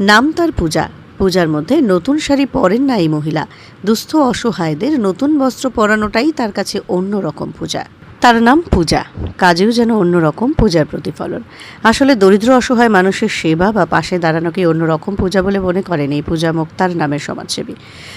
নাম তার পূজা। পূজার মধ্যে নতুন শাড়ি পরেন না এই মহিলা। দুস্থ অসহায়দের নতুন বস্ত্র পরানোটাই তার কাছে অন্য রকম পূজা। তার নাম পূজা। কাজেও যেন অন্যরকম পূজার প্রতিফলন। আসলে দরিদ্র অসহায় মানুষের সেবা বা পাশে দাঁড়ানোকে অন্যরকম পূজা বলে মনে করেন এই পূজা মুক্তার নামের সমাজসেবী।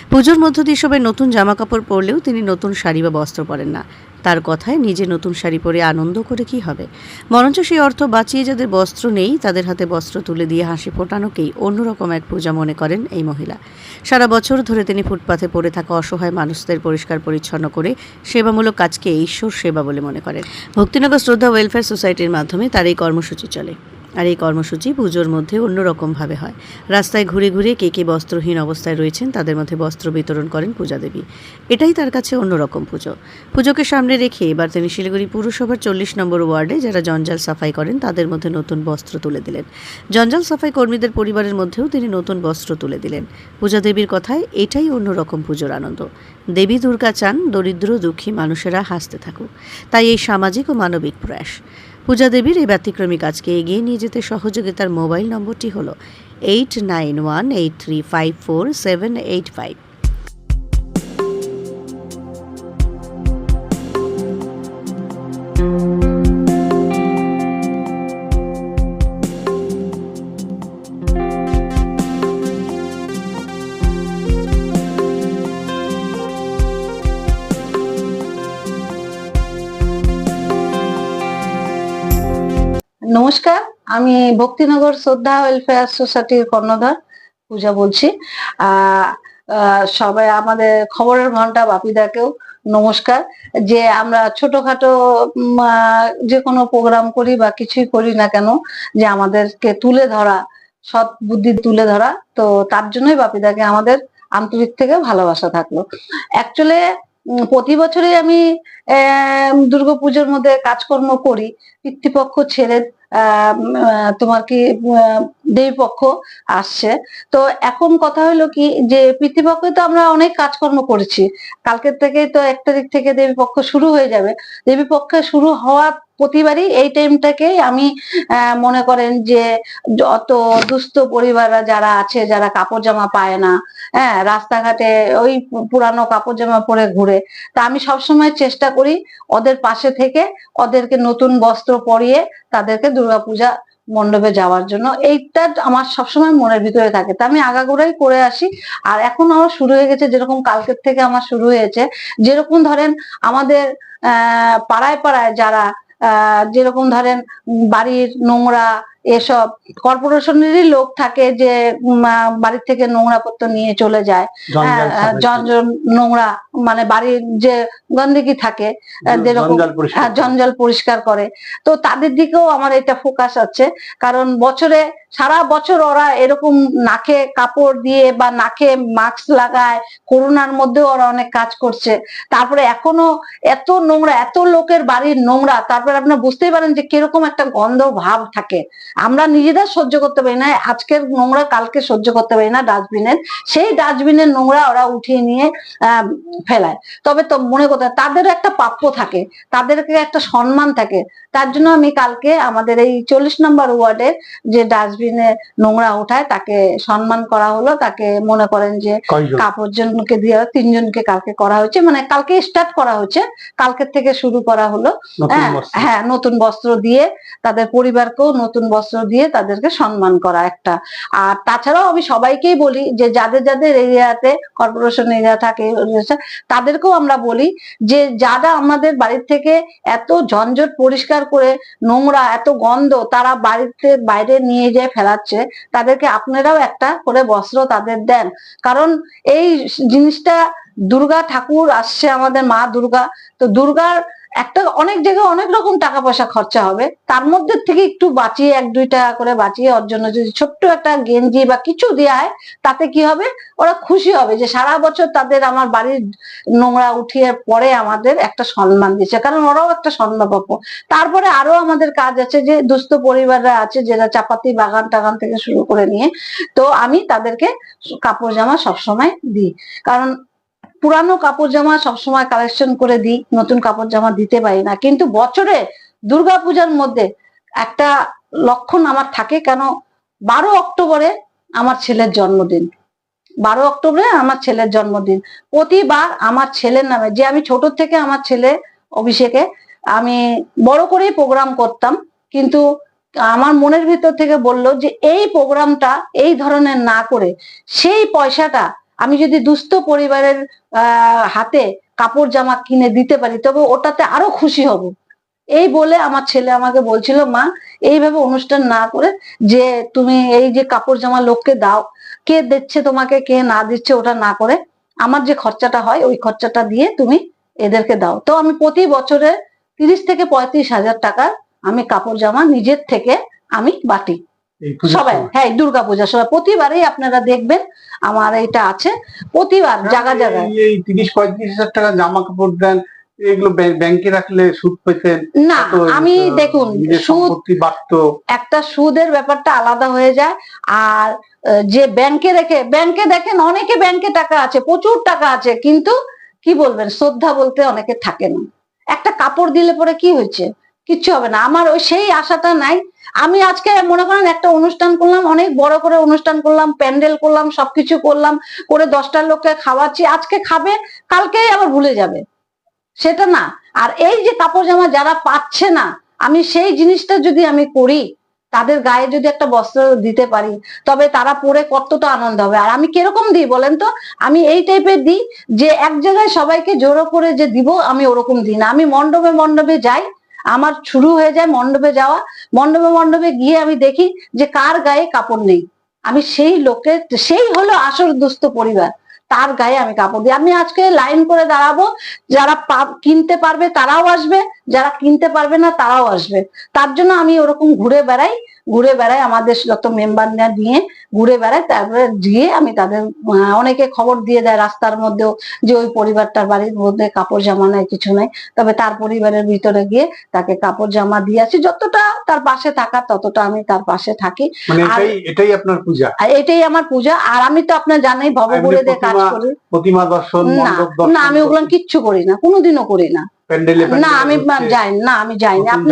পুজোর মধ্য দিয়ে সবাই নতুন জামাকাপড় পরলেও তিনি নতুন শাড়ি বা বস্ত্র পরেন না। তার কথায় নিজে নতুন শাড়ি পরে আনন্দ করে কি হবে? বরঞ্চ সেই অর্থ বাঁচিয়ে যাদের বস্ত্র নেই, তাদের হাতে বস্ত্র তুলে দিয়ে হাসি ফোটানোকেই অন্যরকম এক পূজা মনে করেন এই মহিলা। সারা বছর ধরে তিনি ফুটপাথে পড়ে থাকা অসহায় মানুষদের পরিষ্কার পরিচ্ছন্ন করে সেবামূলক কাজকে ঈশ্বর সেবা বলে মনে করেন। ভক্তিনগর শ্রদ্ধা ওয়েলফেয়ার সোসাইটির মাধ্যমে তার এই কর্মসূচি চলে। আর এই কর্মসূচি পুজোর মধ্যে অন্যরকমভাবে হয়। রাস্তায় ঘুরে ঘুরে কে কে বস্ত্রহীন অবস্থায় রয়েছেন তাদের মধ্যে বস্ত্র বিতরণ করেন পূজা দেবী এটাই তার কাছে অন্যরকম পুজো। পুজোকে সামনে রেখে এবার তিনি শিলিগুড়ি পুরসভার চল্লিশ নম্বর ওয়ার্ডে যারা জঞ্জাল সাফাই করেন তাদের মধ্যে নতুন বস্ত্র তুলে দিলেন। জঞ্জাল সাফাই কর্মীদের পরিবারের মধ্যেও তিনি নতুন বস্ত্র তুলে দিলেন। পূজা দেবীর কথায় এটাই অন্যরকম পুজোর আনন্দ। দেবী দুর্গা চান, দরিদ্র, দুঃখী মানুষেরা হাসতে থাকুক। তাই এই সামাজিক ও মানবিক প্রয়াস। পূজা দেবীর এই ব্যতিক্রমী কাজকে এগিয়ে নিয়ে যেতে সহযোগিতার মোবাইল নম্বরটি হল eight nine one eight three five four seven eight five আমি ভক্তিনগর শ্রদ্ধা ওয়েলফেয়ার সোসাইটির কর্ণধার, পূজা বলছি। সবাই আমাদের খবরের ঘণ্টা, বাপিদাকেও নমস্কার। যে আমরা ছোটখাটো যে কোনো প্রোগ্রাম করি বা কিছুই করি না কেন, যে আমাদেরকে তুলে ধরা, সৎ বুদ্ধি তুলে ধরা, তো তার জন্যই বাপিদাকে আমাদের আন্তরিক থেকে ভালোবাসা থাকল। অ্যাকচুয়ালি প্রতি বছরই আমি দুর্গাপুজোর মধ্যে কাজকর্ম করি, পিতৃপক্ষ ছেড়ে তোমার কি আহ, দেবীপক্ষ আসছে। তো এখন কথা হলো কি যে পিতৃপক্ষে তো আমরা অনেক কাজকর্ম করেছি। কালকের থেকেই তো এক তারিখ থেকে দেবীপক্ষ শুরু হয়ে যাবে। দেবীপক্ষে শুরু হওয়ার প্রতিবারই এই টাইমটাকে আমি মনে করেন যে যত দুস্থ পরিবাররা যারা আছে, যারা কাপড় জামা পায় না হ্যাঁ রাস্তাঘাটে ওই পুরানো কাপড় জামা পরে ঘুরে, তা আমি সবসময় চেষ্টা করি ওদের পাশে থেকে ওদেরকে নতুন বস্ত্র পরিয়ে তাদেরকে দুর্গাপূজা মণ্ডপে যাওয়ার জন্য। এইটা আমার সবসময় মনের ভিতরে থাকে। তা আমি আগাগোড়াই করে আসি। আর এখন আমার শুরু হয়ে গেছে যেরকম কালকের থেকে আমার শুরু হয়েছে, যেরকম ধরেন আমাদের, আহ, পাড়ায় পাড়ায় যারা যেরকম ধরেন বাড়ির নোংরা এসব কর্পোরেশনেরই লোক থাকে যে বাড়ির থেকে নোংরা পত্র নিয়ে চলে যায়। জঞ্জাল হ্যাঁ, জন- নোংরা মানে বাড়ির যে গন্ডগি থাকে জঞ্জাল পরিষ্কার হ্যাঁ, করে। পরিষ্কার করে। তো তাদের দিকেও আমার এটা ফোকাস আছে। কারণ বছরে সারা বছর ওরা এরকম নাকে কাপড় দিয়ে বা নাকে মাস্ক লাগায় করোনার মধ্যেও ওরা অনেক কাজ করছে। তারপরে এখনও এত নোংরা এত লোকের বাড়ির নোংরা। তারপরে আপনারা বুঝতেই পারেন যে কীরকম একটা গন্ধ ভাব থাকে। আমরা নিজেরা সহ্য করতে পারি না আজকের নোংরা কালকে সহ্য করতে পারি না ডাস্টবিনের। সেই ডাস্টবিনের নোংরা ওরা উঠিয়ে নিয়ে ফেলায়। তবে তো মনে করতে তাদের একটা প্রাপ্য থাকে তাদেরকে একটা সম্মান থাকে। তার জন্য আমি কালকে আমাদের এই চল্লিশ নম্বর ওয়ার্ডের যে ডাস্টবিনে নোংরা ওঠায় তাকে সম্মান করা হলো। তাকে মনে করেন যে? কাপড় জনকে দিয়ে তিনজনকে কালকে করা হয়েছে। মানে কালকে স্টার্ট করা হয়েছে কালকের থেকে শুরু করা হলো। হ্যাঁ হ্যাঁ নতুন বস্ত্র দিয়ে তাদের পরিবারকেও নতুন বস্ত্র দিয়ে তাদেরকে সম্মান করা একটা। আর তাছাড়াও আমি সবাইকেই বলি যে যাদের যাদের এরিয়াতে কর্পোরেশন এরিয়া থাকে তাদেরকেও আমরা বলি যে যারা আমাদের বাড়ির থেকে এত ঝঞ্ঝট পরিষ্কার করে নোংরা, এত গন্ধ তারা বাড়িতে বাইরে নিয়ে যেয়ে ফেলাচ্ছে, তাদেরকে আপনারাও একটা করে বস্ত্র তাদের দেন। কারণ এই জিনিসটা দুর্গা ঠাকুর আসছে আমাদের মা দুর্গা। তো দুর্গার একটা অনেক জায়গায় অনেক রকম টাকা পয়সা খরচা হবে। তার মধ্যে থেকে একটু বাঁচিয়ে এক, দুই টাকা করে বাঁচিয়ে ওর জন্য যদি ছোট্ট একটা গেঞ্জি বা কিছু হয় তাতে কি হবে? ওরা খুশি হবে যে সারা বছর তাদের আমার বাড়ির নোংরা উঠিয়ে পরে আমাদের একটা সম্মান দিচ্ছে। কারণ ওরাও একটা সম্মান পাবো তারপরে আরও আমাদের কাজ আছে যে দুস্থ পরিবাররা আছে যারা চাপাতি বাগান টাগান থেকে শুরু করে নিয়ে, তো আমি তাদেরকে কাপড় জামা সবসময় দিই। কারণ পুরানো কাপড় জামা সবসময় কালেকশন করে দিই, নতুন কাপড় জামা দিতে পারি না। কিন্তু বছরে দুর্গাপূজার মধ্যে একটা লক্ষণ আমার থাকে কেন? বারো অক্টোবরে আমার ছেলের জন্মদিন। বারো অক্টোবরে আমার ছেলের জন্মদিন। প্রতিবার আমার ছেলের নামে, যে আমি ছোট থেকে আমার ছেলে অভিষেকে, আমি বড় করেই প্রোগ্রাম করতাম, কিন্তু আমার মনের ভিতর থেকে বলল যে এই প্রোগ্রামটা এই ধরনের না করে, সেই পয়সাটা আমি যদি দুস্থ পরিবারের হাতে কাপড় জামা কিনে দিতে পারি, তবে ওটাতে আরও খুশি হব। এই বলে আমার ছেলে আমাকে বলছিল, মা, এইভাবে অনুষ্ঠান না করে যে তুমি এই যে কাপড় জামা লোককে দাও, কে দিচ্ছে তোমাকে, কে না দিচ্ছে ওটা না করে, আমার যে খরচাটা হয়, ওই খরচাটা দিয়ে তুমি এদেরকে দাও। তো আমি প্রতি বছরে তিরিশ থেকে পঁয়ত্রিশ হাজার টাকা আমি কাপড় জামা নিজের থেকে আমি বাটি। সবাই হ্যাঁ দুর্গা পূজার সময় প্রতিবারই আপনারা দেখবেন আমার এটা আছে প্রতিবার জায়গা জায়গায় এই- তিরিশ পঁয়ত্রিশ হাজার টাকা জামা কাপড় দেন এগুলো ব্যাংকে রাখলে সুদ পেতেন। না আমি দেখুন সুদ একটা সুদের ব্যাপারটা আলাদা হয়ে যায় আর যে ব্যাংকে রেখে ব্যাংকে দেখেন অনেকে ব্যাংকে টাকা আছে প্রচুর টাকা আছে কিন্তু কি বলবেন শ্রদ্ধা বলতে অনেকে থাকে না। একটা কাপড় দিলে পরে কি হয়েছে? কিচ্ছু হবে না। আমার ওই সেই আশাটা নাই আমি আজকে মনে করেন একটা অনুষ্ঠান করলাম, অনেক বড় করে অনুষ্ঠান করলাম, প্যান্ডেল করলাম, সবকিছু করলাম, করে দশটা লোককে খাওয়াচ্ছি। আজকে খাবে, কালকেই আবার ভুলে যাবে। সেটা না। আর এই যে কাপড় জামা যারা পাচ্ছে না, আমি সেই জিনিসটা যদি আমি করি, তাদের গায়ে যদি একটা বস্ত্র দিতে পারি, তবে তারা পরে কতটা আনন্দ হবে। আর আমি কীরকম দিই বলেন তো? আমি এই টাইপের দিই যে এক জায়গায় সবাইকে জোরো করে যে দিব, আমি ওরকম দিই না। আমি মণ্ডপে মণ্ডপে যাই আমার শুরু হয়ে যায় মণ্ডপে যাওয়া। মণ্ডপে মণ্ডপে গিয়ে আমি দেখি যে কার গায়ে কাপড় নেই। আমি সেই লোকে, সেই হলো আসল দুস্থ পরিবার। তার গায়ে আমি কাপড় দিই। আমি আজকে লাইন করে দাঁড়াবো। যারা কিনতে পারবে তারাও আসবে। যারা কিনতে পারবে না তারাও আসবে। তার জন্য আমি ওরকম ঘুরে বেড়াই ঘুরে বেড়াই আমাদের যত মেম্বার নিয়ে ঘুরে বেড়াই তারপরে গিয়ে আমি তাদের অনেকে খবর দিয়ে দেয় রাস্তার মধ্যেও যে ওই পরিবারটার বাড়ির মধ্যে কাপড় জামা নাই কিছু নাই। তবে তার পরিবারের ভিতরে গিয়ে তাকে কাপড় জামা দিয়ে আসি। যতটা তার পাশে থাকার ততটা আমি তার পাশে থাকি। মানে আর- এটাই আপনার পূজা? এটাই আমার পূজা। আর আমি তো আপনার জানাই ভবঘুরেদের কাজ করি। প্রতিমা দর্শন না আমি ওগুলো কিচ্ছু করি না কোনোদিনও করি না। প্যান্ডেলে না আমি যাই না আমি যাই না। আপনি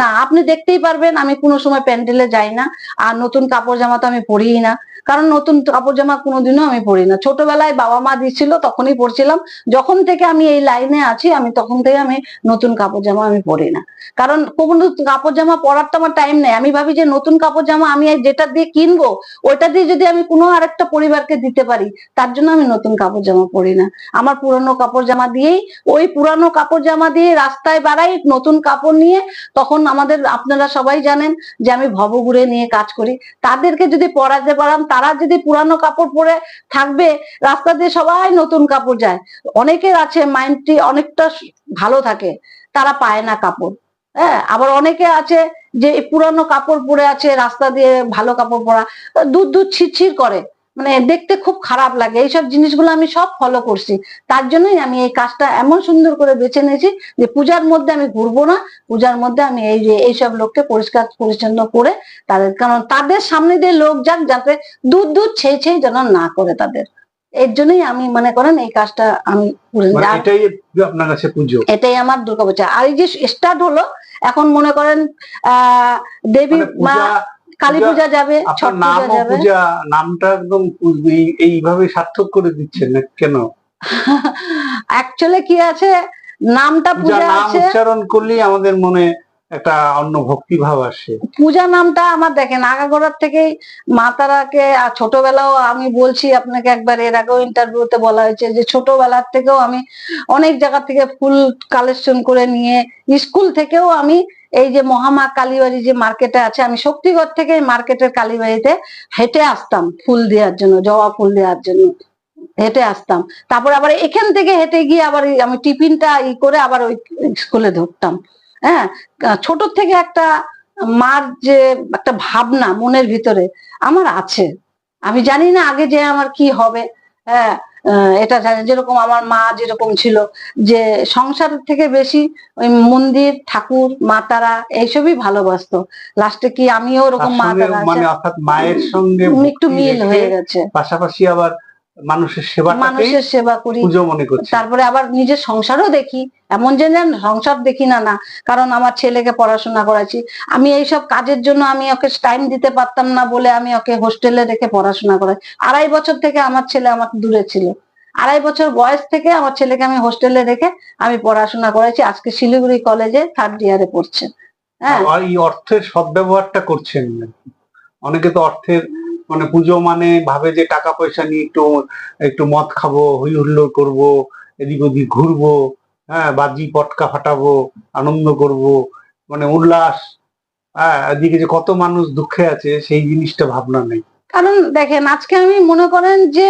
না আপনি দেখতেই পারবেন আমি কোনো সময় প্যান্ডেলে যাই না। আর নতুন কাপড় জামা তো আমি পরিই না। কারণ নতুন কাপড় জামা কোনোদিনও আমি পরি না। ছোটবেলায় বাবা মা দিছিল, তখনই পরছিলাম। যখন থেকে আমি এই লাইনে আছি, আমি তখন থেকে আমি নতুন কাপড় জামা আমি পরি না। কারণ কোনো কাপড় জামা পরার তো আমার টাইম নেই। আমি ভাবি যে নতুন কাপড় জামা আমি যেটা দিয়ে কিনবো, ওইটা দিয়ে যদি আমি কোনো আরেকটা পরিবারকে দিতে পারি, তার জন্য আমি নতুন কাপড় জামা পরি না। আমার পুরানো কাপড় জামা দিয়েই, ওই পুরানো কাপড় জামা দিয়ে রাস্তায় বাড়াই, নতুন কাপড় নিয়ে তখন আমাদের, আপনারা সবাই জানেন যে আমি ভবঘুরে নিয়ে কাজ করি। তাদেরকে যদি পরাতে পারাম তারা যদি পুরানো কাপড় পরে থাকবে, রাস্তা দিয়ে সবাই নতুন কাপড় যায়। অনেকের আছে মাইন্ডটি অনেকটা ভালো থাকে, তারা পায় না কাপড়। হ্যাঁ আবার অনেকে আছে যে পুরানো কাপড় পরে আছে, রাস্তা দিয়ে ভালো কাপড় পরা দুধ দুধ ছিটছির করে। মানে দেখতে খুব খারাপ লাগে। এইসব জিনিসগুলো আমি সব ফলো করছি। তার জন্যই আমি এই কাজটা এমন সুন্দর করে বেছে নিয়েছি যে পূজার মধ্যে আমি ঘুরবো না। পূজার মধ্যে আমি এই যে এইসব লোককে পরিষ্কার পরিচ্ছন্ন করে তাদের কারণ তাদের সামনে দিয়ে লোক যাক যাতে দুধ দুধ ছেয়ে ছেয়ে যেন না করে তাদের। এর জন্যই আমি মনে করেন এই কাজটা আমি। মানে এটাই আপনার কাছে পুজো? এটাই আমার দুর্গাপূজা। আর এই যে স্টার্ট হলো এখন মনে করেন আহ দেবী মানে মা পূজা কালী পূজা- যাবে ছট নাম পূজা নামটা একদম এইভাবে সার্থক করে দিচ্ছেন না কেন? অ্যাকচুয়ালি কি আছে? নামটা পূজা আছে। উচ্চারণ করলেই আমাদের মনে একটা অন্য ভক্তি ভাব আসে। পূজা নামটা আমার দেখেন, আগাগোড়ার থেকেই মা তারাকে আর ছোটবেলাও আমি বলছি আপনাকে একবার, এর আগেও ইন্টারভিউতে বলা হয়েছে যে ছোটবেলার থেকেও আমি অনেক জায়গা থেকে ফুল কালেকশন করে নিয়ে স্কুল থেকেও আমি এই যে মহামা কালীবাড়ি যে মার্কেটে আছে, আমি শক্তিগড় থেকে মার্কেটের কালীবাড়িতে হেঁটে আসতাম ফুল দেওয়ার জন্য, জবা ফুল দেওয়ার জন্য, হেঁটে আসতাম। তারপর আবার এখান থেকে হেঁটে গিয়ে আবার আমি টিফিনটা ই করে আবার ওই স্কুলে ধরতাম। হ্যাঁ? ছোট থেকে একটা মার যে একটা ভাবনা মনের ভিতরে আমার আছে। আমি জানি না আগে যে আমার কি হবে। হ্যাঁ এটা জানি যেরকম আমার মা যেরকম ছিল যে সংসার থেকে বেশি ওই মন্দির ঠাকুর মা তারা এইসবই ভালোবাসতো। লাস্টে কি আমিও ওরকম মা তারা মানে অর্থাৎ মায়ের সঙ্গে একটু মিল হয়ে গেছে। পাশাপাশি আবার মানুষের সেবাটাকেই মানুষের সেবা করি। পুজো মনে করছে। তারপরে আবার নিজের সংসারও দেখি। এমন যে সংসার দেখি না না। কারণ আমার ছেলেকে পড়াশোনা করাচ্ছি। আমি এইসব কাজের জন্য আমি ওকে টাইম দিতে পারতাম না বলে আমি ওকে হোস্টেলে রেখে পড়াশোনা করাই। আড়াই বছর থেকে আমার ছেলে আমার দূরে ছিল। আড়াই বছর বয়স থেকে আমার ছেলেকে আমি হোস্টেলে রেখে আমি পড়াশোনা করেছি আজকে শিলিগুড়ি কলেজে থার্ড ইয়ারে পড়ছে। হ্যাঁ। এই অর্থের সদ্ব্যবহারটা করছেন। অনেকে তো অর্থের মানে পুজো মানে ভাবে যে টাকা পয়সা নিয়ে একটু একটু মদ খাব হই হুল্লোড় করব এদিক ওদিক ঘুরবো হ্যাঁ বাজি পটকা ফাটাবো আনন্দ করব মানে উল্লাস হ্যাঁ এদিকে যে কত মানুষ দুঃখে আছে সেই জিনিসটা ভাবনা নেই। কারণ দেখেন আজকে আমি মনে করেন যে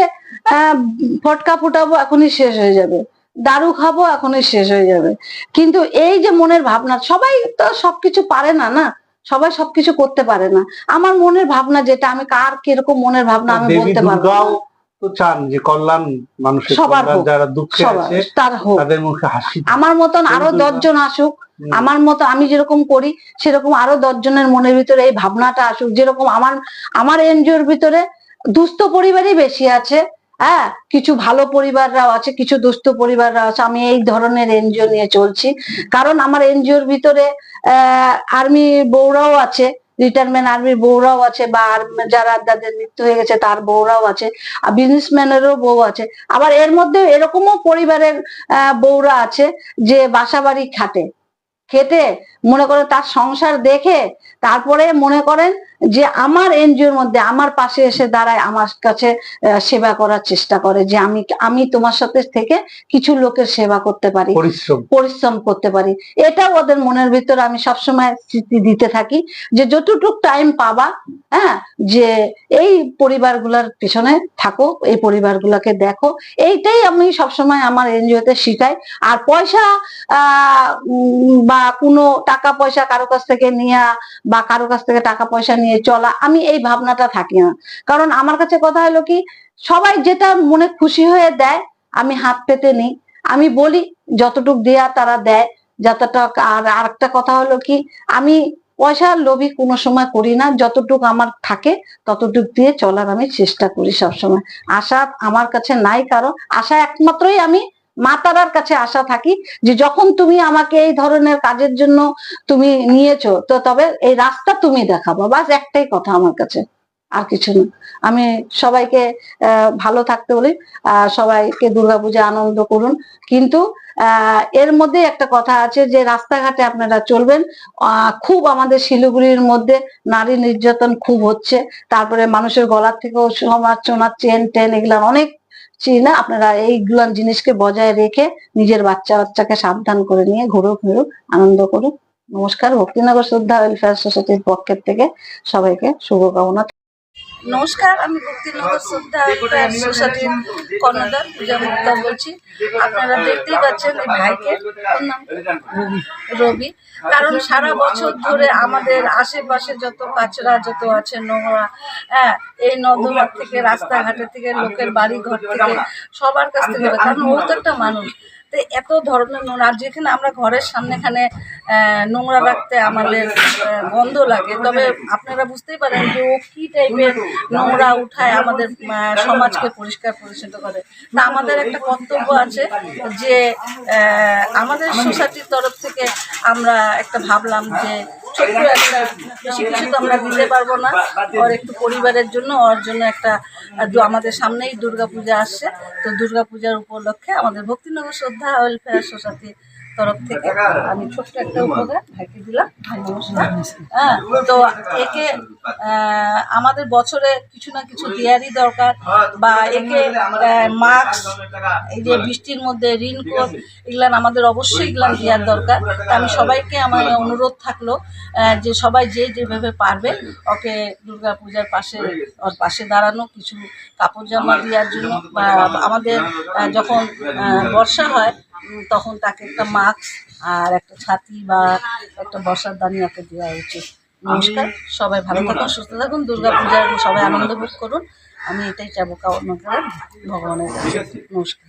আহ, ফটকা ফুটাবো এখনই শেষ হয়ে যাবে দারু খাব এখনই শেষ হয়ে যাবে। কিন্তু এই যে মনের ভাবনা সবাই তো সবকিছু পারে না না? সবাই সবকিছু করতে পারে না। আমার মনের ভাবনা যেটা আমি কার কীরকম মনের ভাবনা আমি বলতে পারব না। তো চান যে কল্যাণ মানুষের সবার যারা দুঃখে আছে তাদের মুখে হাসি আমার মতন আরও দশজন আসুক আমার মতো আমি যেরকম করি সেরকম আরও দশজনের মনের ভিতরে এই ভাবনাটা আসুক। যেরকম আমার আমার এনজিওর ভিতরে দুস্থ পরিবারই বেশি আছে হ্যাঁ কিছু ভালো পরিবাররাও আছে, কিছু দুস্থ পরিবাররাও আছে। আমি এই ধরনের এনজিও নিয়ে চলছি। কারণ আমার এনজিওর ভিতরে আর্মি বউরাও আছে রিটায়ারমেন্ট আর্মির বউরাও আছে, বা যারা যাদের মৃত্যু হয়ে গেছে, তার বউরাও আছে, আর বিজনেসম্যানেরও বউ আছে। আবার এর মধ্যে এরকমও পরিবারের বউরা আছে, যে বাসা বাড়ি খাটে। খেটে, মনে করে তার সংসার দেখে, তারপরে মনে করেন যে আমার এনজিওর মধ্যে আমার পাশে এসে দাঁড়ায় আমার কাছে সেবা করার চেষ্টা করে যে আমি আমি তোমার সাথে থেকে কিছু লোকের সেবা করতে পারি পরিশ্রম। করতে পারি। এটাও ওদের মনের ভিতরে আমি সবসময় স্মৃতি দিতে থাকি যে যতটুক টাইম পাবা হ্যাঁ যে এই পরিবারগুলোর পিছনে থাকো এই পরিবারগুলোকে দেখো। এইটাই আমি সবসময় আমার এনজিওতে শিখাই। আর পয়সা আহ বা কোনো টাকা পয়সা কারও কাছ থেকে নেওয়া বা কারও কাছ থেকে টাকা পয়সা নিয়ে চলা, আমি এই ভাবনাটা থাকি না। কারণ আমার কাছে কথা হলো কি, সবাই যেটা মনে খুশি হয়ে দেয়, আমি হাত পেতে নিই। আমি বলি, যতটুক দেয়া তারা দেয় যতটা আর আরেকটা কথা হলো কি, আমি পয়সার লোভী কোনো সময় করি না, যতটুক আমার থাকে, ততটুক দিয়ে চলার আমি চেষ্টা করি সবসময়। আশা আমার কাছে নাই কারণ আশা একমাত্রই আমি মা তারার কাছে আশা থাকি যে যখন তুমি আমাকে এই ধরনের কাজের জন্য তুমি নিয়েছো, তো তবে এই রাস্তা তুমি দেখাবো। বাস একটাই কথা আমার কাছে, আর কিছু না। আমি সবাইকে ভালো থাকতে বলি সবাইকে দুর্গাপূজা আনন্দ করুন। কিন্তু এর মধ্যে একটা কথা আছে যে রাস্তাঘাটে আপনারা চলবেন খুব আমাদের শিলিগুড়ির মধ্যে নারী নির্যাতন খুব হচ্ছে। তারপরে মানুষের গলার থেকেও সমাজ চেন টেন এগুলা অনেক চিনা আপনারা এইগুলো জিনিসকে বজায় রেখে নিজের বাচ্চা বাচ্চাকে সাবধান করে নিয়ে ঘুরো ফিরুক, আনন্দ করুক। নমস্কার, ভক্তিনগর শ্রদ্ধা ওয়েলফেয়ার সোসাইটির পক্ষের থেকে সবাইকে শুভকামনা। নমস্কার, আমি ভক্তিনগর শ্রদ্ধা সোসাইটির কর্ণধার, পূজা মুক্তা বলছি। আপনারা দেখতেই পাচ্ছেন এই ভাইকে। রবি। কারণ সারা বছর ধরে আমাদের আশেপাশে যত কাচরা, যত আছে নোংরা হ্যাঁ এই নর্দমার থেকে, রাস্তাঘাটের থেকে, লোকের বাড়ি ঘর থেকে, সবার কাছ থেকে। কারণ ও তো একটা মানুষ। তো এত ধরনের নোংরা, আর যেখানে আমরা ঘরের সামনেখানে নোংরা রাখতে আমাদের গন্ধ লাগে, তবে আপনারা বুঝতেই পারেন যে ও কি টাইপের নোংরা উঠায় আমাদের সমাজকে পরিষ্কার পরিচ্ছন্ন করে। তা আমাদের একটা কর্তব্য আছে যে আমাদের সোসাইটির তরফ থেকে আমরা একটা ভাবলাম যে বেশি কিছু তো আমরা দিতে পারব না। ওর একটু পরিবারের জন্য ওর জন্য একটা আমাদের সামনেই দুর্গাপূজা আসছে। তো দুর্গাপূজার উপলক্ষে আমাদের ভক্তিনগর শ্রদ্ধা ওয়েলফেয়ার সোসাইটির তরফ থেকে আমি ছোট্ট একটা উপকার ভাইকে দিলাম। হ্যাঁ তো একে আমাদের বছরে কিছু না কিছু দেয়ারই দরকার বা একে মাস্ক এই যে বৃষ্টির মধ্যে ঋণকোট এগুলান আমাদের অবশ্যই এগুলান দেওয়ার দরকার। তা আমি সবাইকে আমার অনুরোধ থাকল যে সবাই যে যেভাবে পারবে ওকে দুর্গা পূজার পাশে ওর পাশে দাঁড়ানো কিছু কাপড় জামা দেওয়ার জন্য বা আমাদের যখন বর্ষা হয় তখন তাকে একটা মাস্ক আর একটা ছাতি বা একটা বসার দানি ওকে দেওয়া উচিত। নমস্কার সবাই ভালো থাকুন সুস্থ থাকুন দুর্গা পূজার সবাই আনন্দ ভোগ করুন। আমি এটাই চাবো কামনা করে ভগবানের কাছে। নমস্কার।